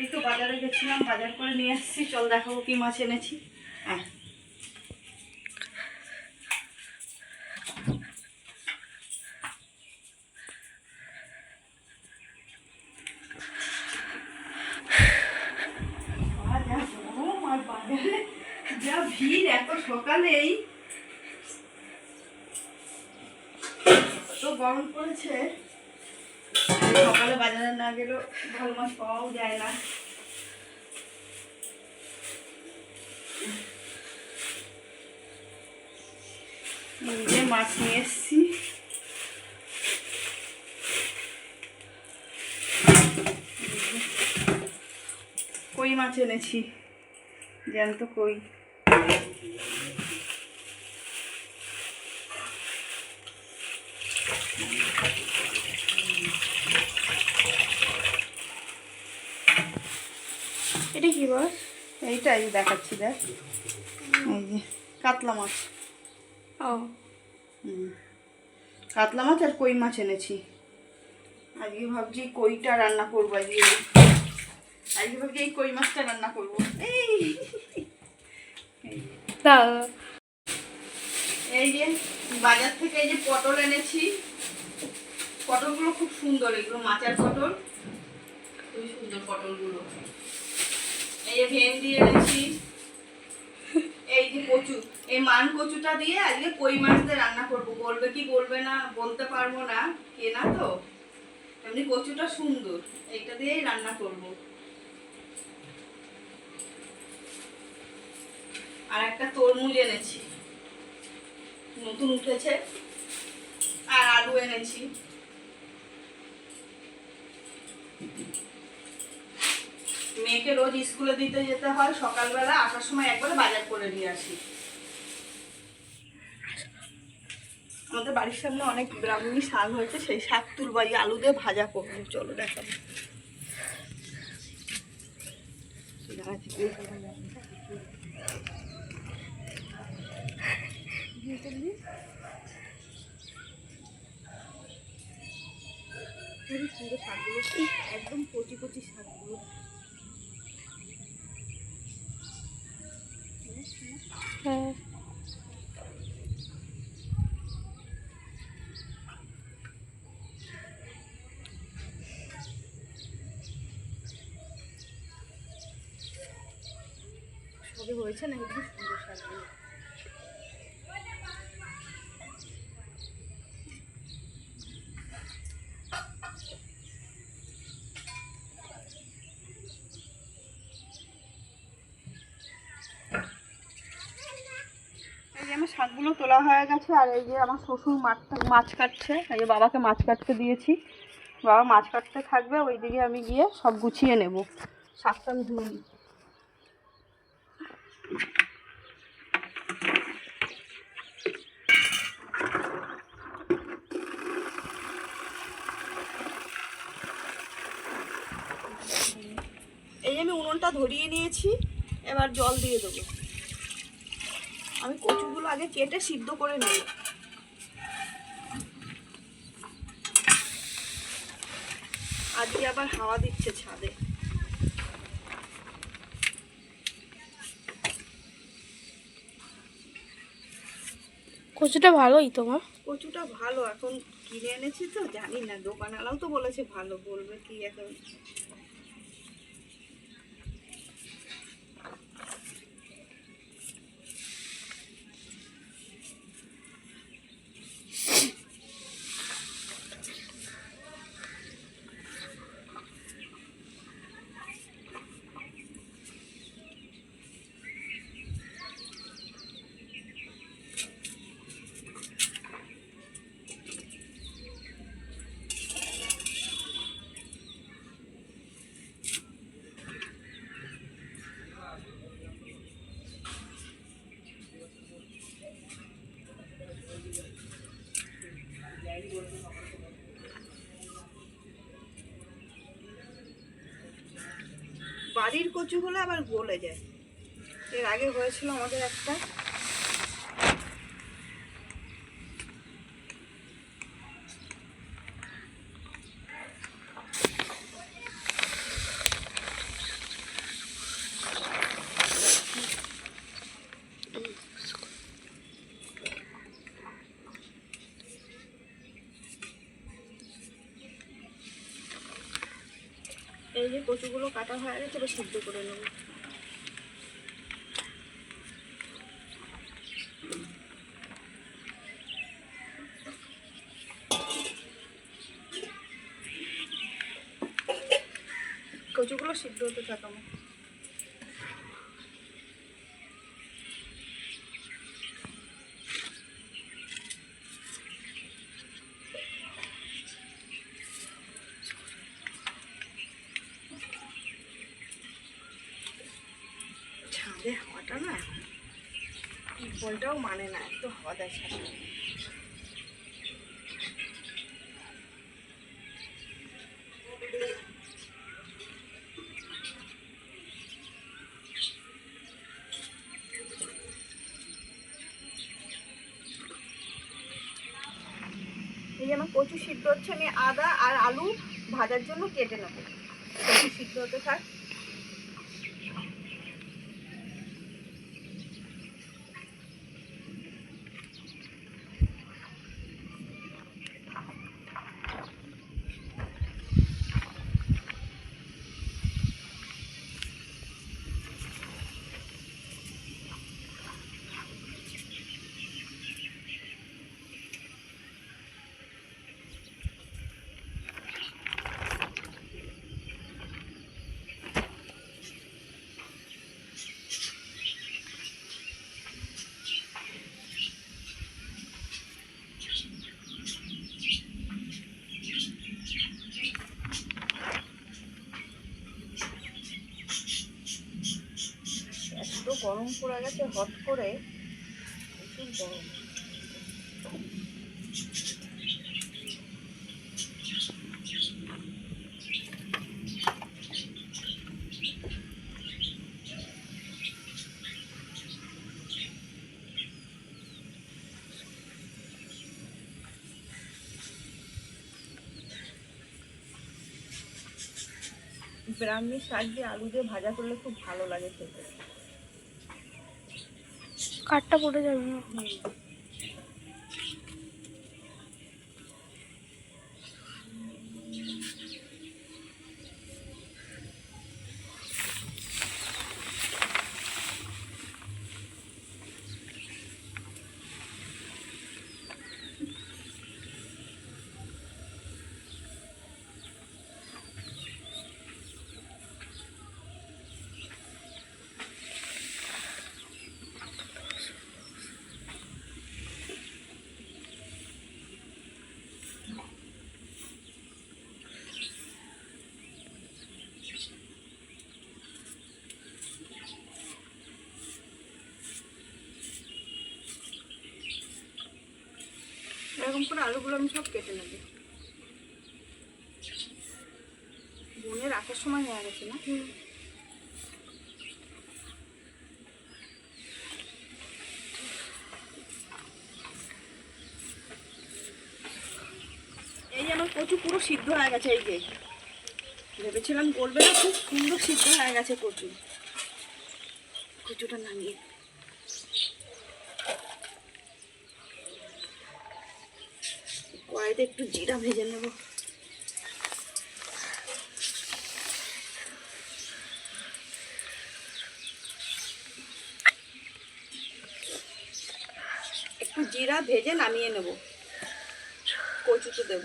এই তো বাজারে গেছিলাম, বাজার করে নিয়ে এসেছি চল দেখাবো কি মাছ এনেছি। হ্যাঁ। যা ভিড়, এত সকালেই তো গরম পড়েছে। সকালে বাজারে না গেলেও ভালো মাছ পাওয়াও যায় না নিজে মাছ নিয়ে এসছি কই মাছ এনেছি জ্যান্ত কই এটা কি বস? এইটাই দেখাচ্ছি দেখ। এই যে কাতলা মাছ। ও। কাতলা মাছ আর কই মাছ এনেছি। আজকে ভাবছি কইটা রান্না করব আজকে। আজকে ভাবছি এই কই মাছটা রান্না করব। এই। এই যে বাজার থেকে এই যে পটল এনেছি। পটলগুলো খুব সুন্দর এগুলো মাচার পটল। খুবই সুন্দর পটলগুলো। এই যে ভেন্ডি এনেছি। এই যে কচু, এই মান কচুটা দিয়ে আজকে কই মাছ দিয়ে রান্না করব। বলবে কি বলবে না, বলতে পারব না কেনা তো? এমনি কচুটা সুন্দর, এইটা দিয়েই রান্না করব। আর একটা তরমুজ এনেছি, নতুন উঠেছে, আর আলু এনেছি। মেয়েকে রোজ স্কুলে দিতে যেতে হয়, সকালবেলা আসার সময় একবার বাজার করে নিয়ে আসি। আমাদের বাড়ির সামনে অনেক ব্রাহ্মণী শাক হয়েছে, সেই শাক তুলবাই আলু দিয়ে ভাজা করব। চলো দেখাবো। একদম কচি কচি শাকগুলো। হ্যাঁ। সবই হয়েছে না খুব সুন্দর শাকগুলো এই যে আমার শাকগুলো তোলা হয়ে গেছে আর এই যে আমার শ্বশুর মাছটা মাছ কাটছে। এই যে বাবাকে মাছ কাটতে দিয়েছি। বাবা মাছ কাটতে থাকবে ওই দিকে আমি গিয়ে সব গুছিয়ে নেব। শাকটা আমি ধুয়ে এই আমি উনুনটা ধরিয়ে নিয়েছি, এবার জল দিয়ে দেবো। আমি কচুগুলো আগে কেটে সিদ্ধ করে নেব। আজকে আবার হাওয়া দিচ্ছে ছাদে। কচুটা ভালোই তোমার কচুটা ভালো এখন কিনে এনেছি তো জানি না দোকানওয়ালাও তো বলেছে ভালো বলবে কি এখন? বাড়ির কচু হলে আবার গলে যায়। এর আগে হয়েছিল আমাদের একটা। যে কচুগুলো কাটা হয়ে গেছে এবার সিদ্ধ করে নেব। কচুগুলো সিদ্ধ হতে থাকাম দেয় ছাদে এই কচু সিদ্ধ হচ্ছে, আমি আদা আর আলু ভাজার জন্য কেটে নেব। কচু সিদ্ধ হতে থাক এত গরম পড়ে গেছে, হট করে ব্রাহ্মী শাক দিয়ে আলু দিয়ে ভাজা করলে খুব ভালো লাগে খেতে। কাঠটা পড়ে যাবে না এরকম করে আলুগুলো আমি সব কেটে নেব। বোনের আসার সময় হয়ে গেছে না? এই যে আমার কচু পুরো সিদ্ধ হয়ে গেছে, এই যে। ভেবেছিলাম গলবে না, খুব সুন্দর সিদ্ধ হয়ে গেছে কচু। কচুটা নামিয়ে কড়াইতে একটু জিরা ভেজে নেব। একটু জিরা ভেজে নামিয়ে নেব। কচুতে দেব।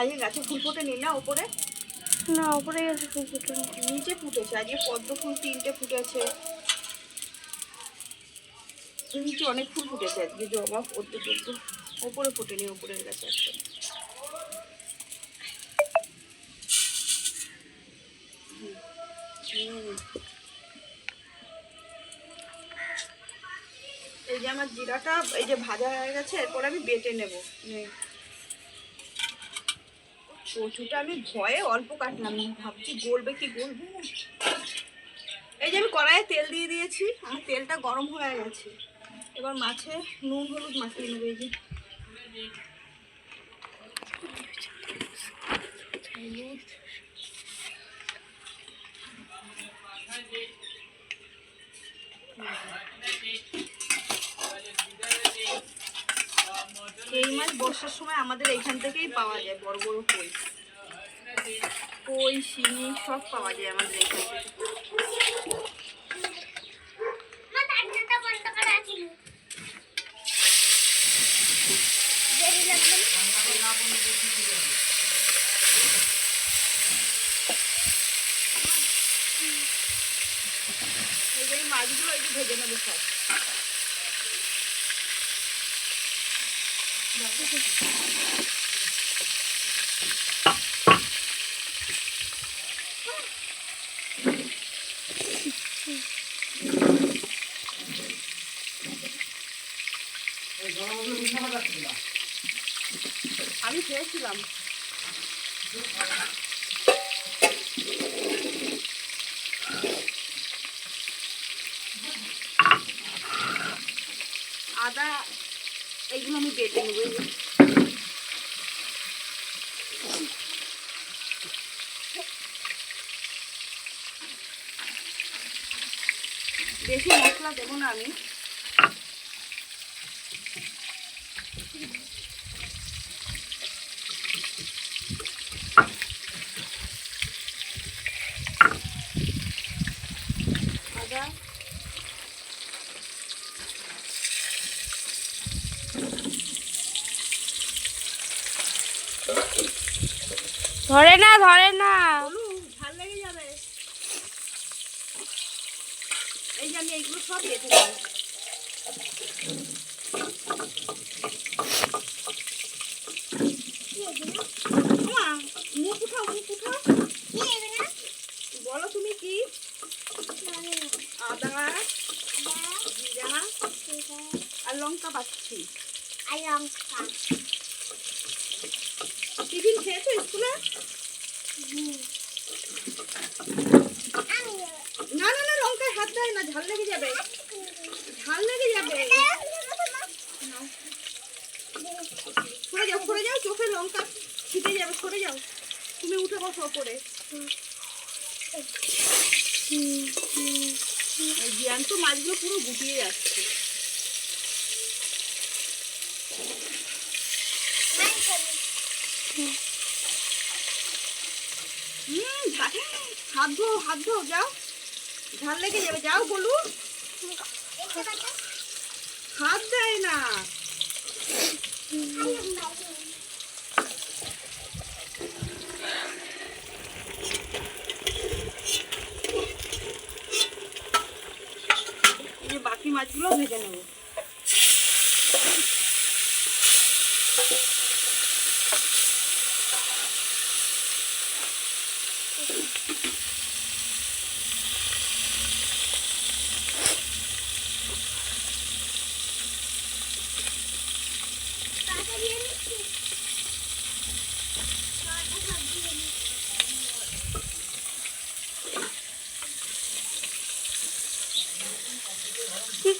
আজকে গাছে ফুল ফোটে নি না ওপরে না ওপরে গেছে ফুল ফুটে নিচে ফুটেছে আজকে পদ্ম ফুল তিনটে ফুটেছে। নিচে অনেক ফুল ফুটেছে আজকে জবা পদ্ম পদ্ম ওপরে ফোটেনি ওপরের গাছে একটা। এই যে আমার জিরাটা এই যে ভাজা হয়ে গেছে এরপর আমি বেটে নেব। কচুটা আমি ভয়ে অল্প কাটলাম ভাবছি গলবে কি গলবে। এই যে আমি কড়াইয়ে তেল দিয়ে দিয়েছি, আমার তেলটা গরম হয়ে গেছে এবার মাছে নুন হলুদ মাখিয়ে নেব এই যে হলুদ। এই মাছ বর্ষার সময় আমাদের এইখান থেকেই পাওয়া যায় বড় বড় কই। কই, শিঙি, সব পাওয়া যায় আমাদের এইখান থেকে। মাছগুলো যে ভেজে নেব সব। খেয়েছিলাম আদা এইগুলো আমি বেটে নেব বেশি মশলা দেবো না আমি। ধরে না ধরে না। বলু ঝাল লেগে যাবে এই যে আমি এইগুলো সব মা, মুখ উঠাও মুখ উঠাও বলো তুমি কি আদা জিরা আর লঙ্কা পাচ্ছি টিফিন খেয়েছো স্কুলে? না না না লঙ্কায় হাত দেয় না, ঝাল লেগে যাবে। ঝাল লেগে যাবে। সরে যাও সরে যাও, চোখে লঙ্কা ছিটে যাবে, সরে যাও। তুমি উঠে বসো এই জ্যান্ত মাছগুলো পুরো গুটিয়ে যাচ্ছে হুম ঝাল হাত ধো হাত ধো, যাও। ঝাল লেগে যাবে, যাও বলু। হাত দেয় না। বাকি মাছগুলো ভেজে নেব।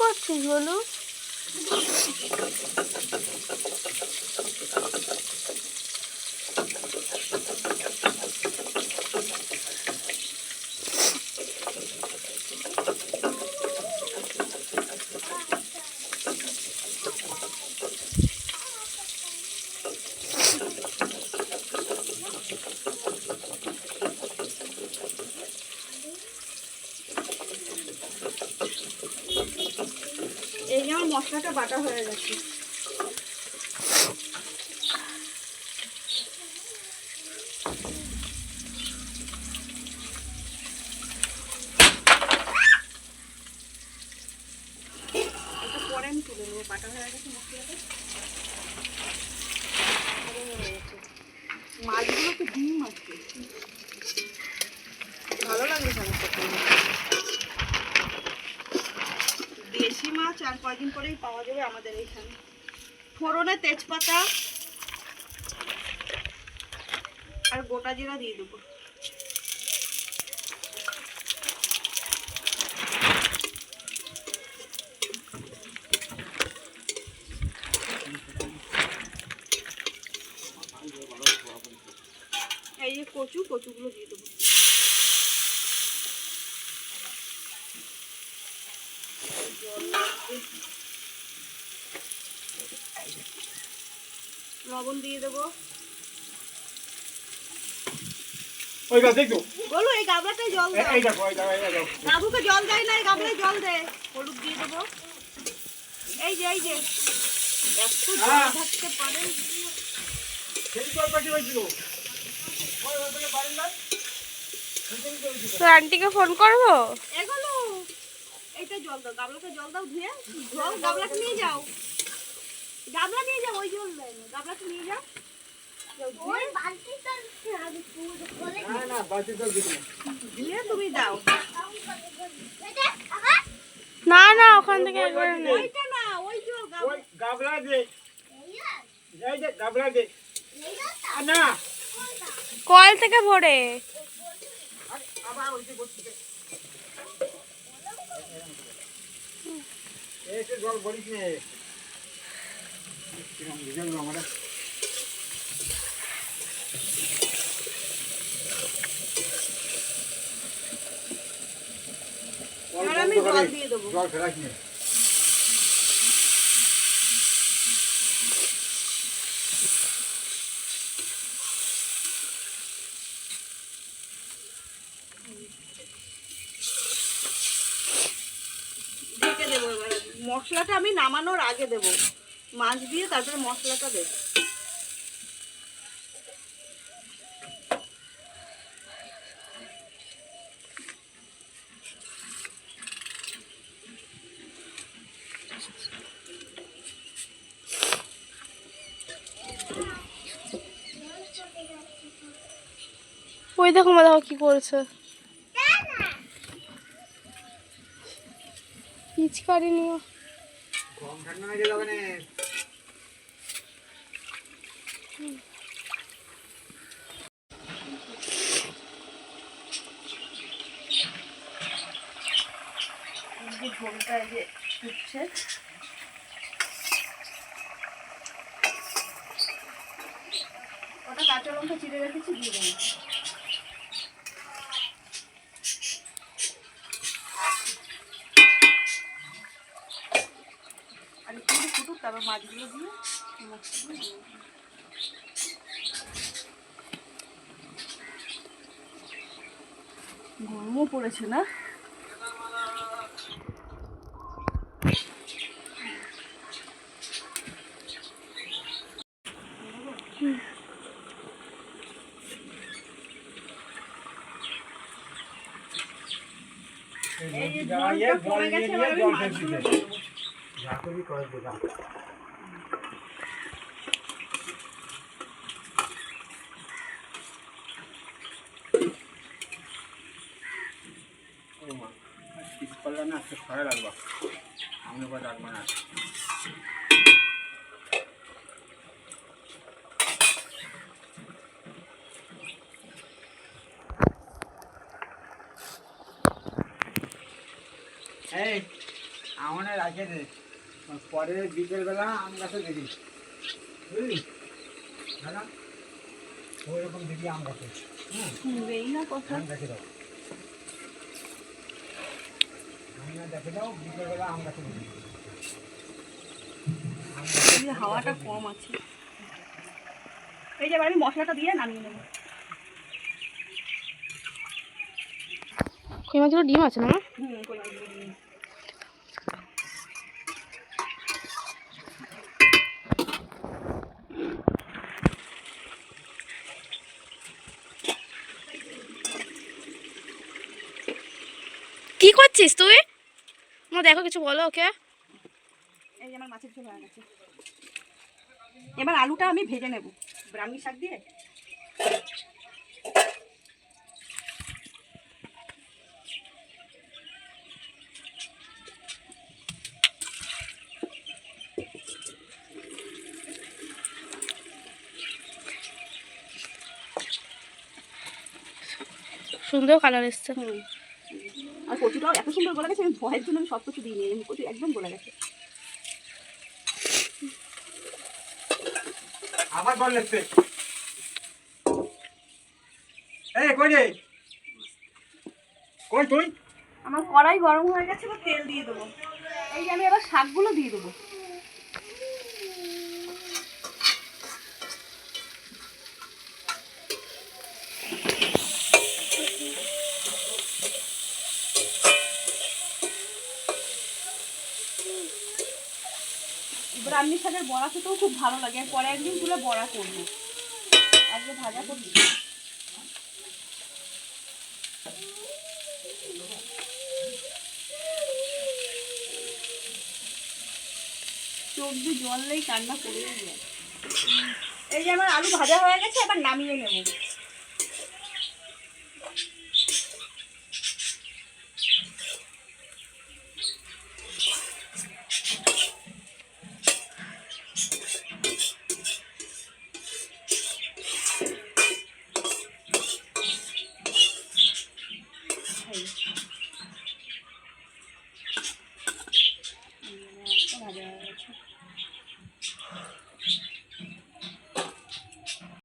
করছিস বলু? ভালো দেশি মাছ আর কয়দিন পরেই পাওয়া যাবে আমাদের এইখানে ফোড়নে তেজপাতা আর গোটা জিরা দিয়ে দেবো। এই যে কচু কচুগুলো দিয়ে দেবো। লবণ দিয়ে দেবো। ওই গাছ দেখো বলো এই গাবলাটায় জল দাও। এই দেখো এই দেখো এই দেখো। গাবুকে জল দেয় না এই গাবলায় জল দে হলুদ দিয়ে দেবো। এই যে এই যে। এত জল। থাকতে পারেন সেই জল পাখি হয়েছিল? ওই ওখানে বাড়ি না তো আন্টিকে ফোন করব? এগুলো এইটা জল দাও গাবলাতে জল দাও ধুয়ে জল গাবলাটা নিয়ে যাও। গাবলা নিয়ে যাও ওই জল দেয় না গাবলাটা নিয়ে যাও। না না ওখান থেকে একবারে নেই। গাবলা দে। গাবলা দে। না। কল থেকে ভরে। আর আবার ওই যে করছি জল বলিস নে কিরম ভিজে গেলো আমরা আর আমি জল দিয়ে দেবো জল ফেরাস নে ঢেকে দেবো এবারে মশলাটা আমি নামানোর আগে দেবো। মাছ দিয়ে তারপরে মশলাটা দেবো। ওই দেখো মা দেখো কি করেছে। পিচকারি নিয়ে। কম ঠান্ডা যে ফুটছে ওটা কাঁচা লঙ্কা চিড়ে রেখেছি দিয়ে দেবো। তারপর মাছগুলো দিয়ে মাছগুলো দিয়ে দেবো। গরমও পড়েছে না এই যে জলটা কমে গেছে এবার আমি মাছগুলো দিয়ে দেবো। ঝাঁকুনি করে দিলাম ও মা শীত একটু রাখবা আমি ওবার রাখব না এই আমার রাখে দে পরে বিকেলবেলা আম গাছে দেখি। বুঝলি? দাদা ওইরকম দেখি আম গাছে। হ্যাঁ শুনবেই না কথা। দেখে দাও আমি না দেখে দাও বিকেলবেলা আম গাছে হাওয়াটা কম আছে। এই যে আমি মশলাটা দিয়ে নামিয়ে নেব। কই মাছগুলো ডিম আছে না মা? হুম কই মাছগুলো দিয়ে কি করছিস তুই? তোমরা দেখো কিছু বলো ওকে। এই আমার মাছের ঝোল হয়ে গেছে। এবার আলুটা আমি ভেজে নেব। ব্রাহ্মী শাক দিয়ে? সুন্দর কালার এসছে। আর কচুটাও এত সুন্দর গলা গেছে আমি ভয়ের জন্য আমি সব কিছু দিই নিই কচু একদম গলা গেছে। আবার বল লাগছে এই কই রে? কই তুই? আমার কড়াই গরম হয়ে গেছে এবার তেল দিয়ে দেবো। এই যে আমি আবার শাকগুলো দিয়ে দেবো ব্রাহ্মী শাকের বড়া খেতেও খুব ভালো লাগে। পরে একদিন তুলে বড়া করব। আজকে ভাজা করবি। চোখ দিয়ে জল নেই, কান্না করে এই যে আমার আলু ভাজা হয়ে গেছে, এবার নামিয়ে নেব।